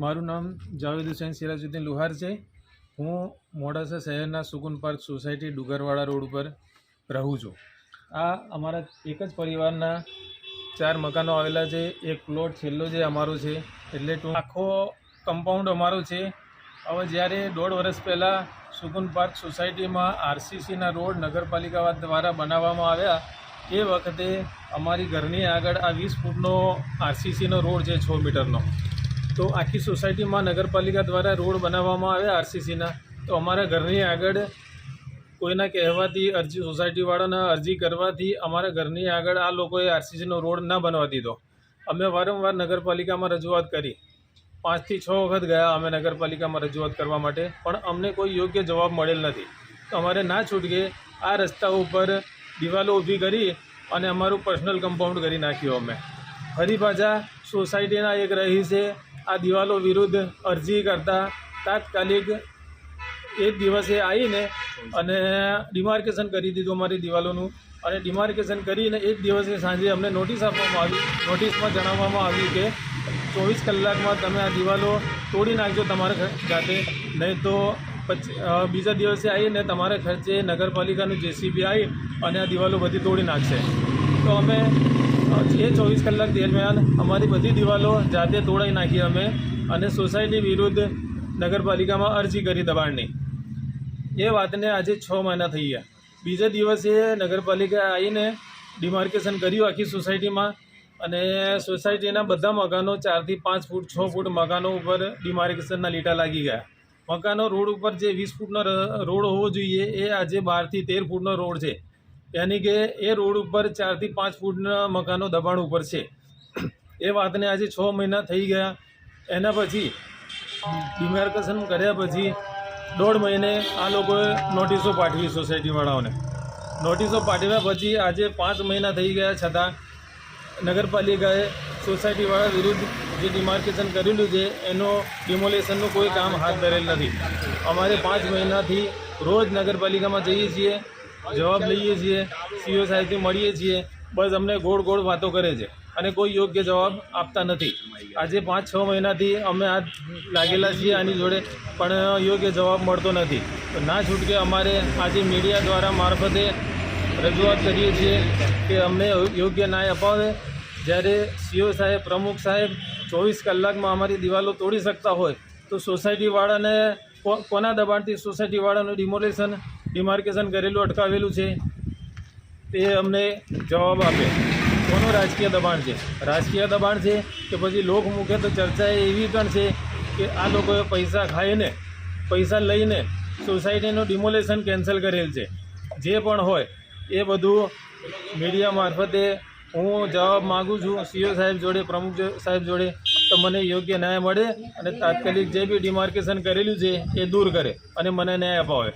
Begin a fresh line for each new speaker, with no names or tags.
મારું નામ જાવેદ હુસૈન સિરાજુદ્દીન લુહાર છે. હું મોડાસા શહેરના Sukun park society Dugarwada road ઉપર રહું છું. આ અમારા એક જ પરિવારના ચાર મકાનો આવેલા છે. એક પ્લોટ છેલ્લો જે અમારો છે. એટલે આખો કમ્પાઉન્ડ અમારો છે. હવે જ્યારે દોઢ વર્ષ પહેલાં સુકુન પાર્ક સોસાયટીમાં આરસીસીના રોડ નગરપાલિકા દ્વારા બનાવવામાં આવ્યા, એ વખતે અમારી ઘરની આગળ આ વીસ ફૂટનો આરસીસીનો રોડ છે, છ મીટરનો. તો આખી સોસાયટીમાં નગરપાલિકા દ્વારા રોડ બનાવવામાં આવ્યા આરસીસીના. તો અમારા ઘરની આગળ કોઈના કહેવાથી અરજી, સોસાયટીવાળાના અરજી કરવાથી અમારા ઘરની આગળ આ લોકોએ આરસીસીનો રોડ ના બનવા દીધો. અમે વારંવાર નગરપાલિકામાં રજૂઆત કરી. પાંચથી છ વખત ગયા અમે નગરપાલિકામાં રજૂઆત કરવા માટે, પણ અમને કોઈ યોગ્ય જવાબ મળેલ નથી. તો અમારે ના છૂટકે આ રસ્તા ઉપર દિવાલો ઊભી કરી અને અમારું પર્સનલ કમ્પાઉન્ડ કરી નાખ્યું અમે. ફરી પાછા સોસાયટીના એક રહીશે આ દિવાલો વિરુદ્ધ અરજી કરતા તાત્કાલિક એ દિવસે આવીને અને ડિમાર્કેશન કરી દીધું અમારી દિવાલોનું. અને ડિમાર્કેશન કરીને એ જ દિવસે સાંજે અમને નોટિસ આપવામાં આવી. નોટિસમાં જણાવવામાં આવ્યું કે ચોવીસ કલાકમાં તમે આ દિવાલો તોડી નાખજો તમારા જાતે. નહીં તો પછી બીજા દિવસે આવીને તમારા ખર્ચે નગરપાલિકાનું જેસીબી આવી અને આ દિવાલો બધી તોડી નાખશે. તો અમે એ ચોવીસ કલાક દરમિયાન અમારી બધી દિવાલો જાતે તોડાઈ નાખી અમે અને સોસાયટી વિરુદ્ધ નગરપાલિકામાં અરજી કરી દબાણની. એ વાતને આજે છ મહિના થઈ ગયા. બીજા દિવસે નગરપાલિકા આવીને ડિમાર્કેશન કર્યું આખી સોસાયટીમાં અને સોસાયટીના બધા મકાનો ચારથી પાંચ ફૂટ, છ ફૂટ મકાનો ઉપર ડિમાર્કેશનના લીટા લાગી ગયા. મકાનો રોડ ઉપર જે વીસ ફૂટનો રોડ હોવો જોઈએ એ આજે બારથી તેર ફૂટનો રોડ છે. યાની કે એ રોડ ઉપર ચારથી પાંચ ફૂટના મકાનો દબાણ ઉપર છે. એ વાતને આજે છ મહિના થઈ ગયા. એના પછી ડિમાર્કેશન કર્યા પછી દોઢ મહિને આ લોકોએ નોટિસો પાઠવી સોસાયટીવાળાઓને. નોટિસો પાઠવ્યા પછી આજે પાંચ મહિના થઈ ગયા છતાં નગરપાલિકાએ સોસાયટીવાળા વિરુદ્ધ જે ડિમાર્કેશન કરેલું છે, એનો ડિમોલેશનનું કોઈ કામ હાથ ધરેલ નથી. અમારે પાંચ મહિનાથી રોજ નગરપાલિકામાં જઈએ છીએ. જવાબ લઈએ છીએ સીઓ સાહેબથી મળીએ છીએ. બસ અમને ગોળ ગોળ વાતો કરે છે. અને કોઈ યોગ્ય જવાબ આપતા નથી. આજે પાંચ છ મહિનાથી અમે આ લાગેલા છીએ આની જોડે, પણ યોગ્ય જવાબ મળતો નથી. ના છૂટકે અમારે આજે મીડિયા દ્વારા મારફતે રજૂઆત કરીએ છીએ કે અમને યોગ્ય ન્યાય અપાવે. જ્યારે સીઓ સાહેબ, પ્રમુખ સાહેબ ચોવીસ કલાકમાં અમારી દિવાલો તોડી શકતા હોય, તો સોસાયટીવાળાને કોના દબાણથી સોસાયટીવાળાનું ડિમોલેશન ડિમાર્કેશન કરેલું અટકાવેલું છે. તે અમને જવાબ આપે. કોનું રાજકીય દબાણ છે? રાજકીય દબાણ છે કે પછી લોકમુખે તો ચર્ચા એવી પણ છે કે આ લોકોએ પૈસા ખાઈને, પૈસા લઈને સોસાયટીનું ડિમોલેશન કેન્સલ કરેલ છે. જે પણ હોય એ બધું મીડિયા મારફતે હું જવાબ માગું છું. સીઓ સાહેબ જોડે, પ્રમુખ સાહેબ જોડે તો મને યોગ્ય ન્યાય મળે અને તાત્કાલિક જે બી ડિમાર્કેશન કરેલું છે એ દૂર કરે અને મને ન્યાય અપાવે.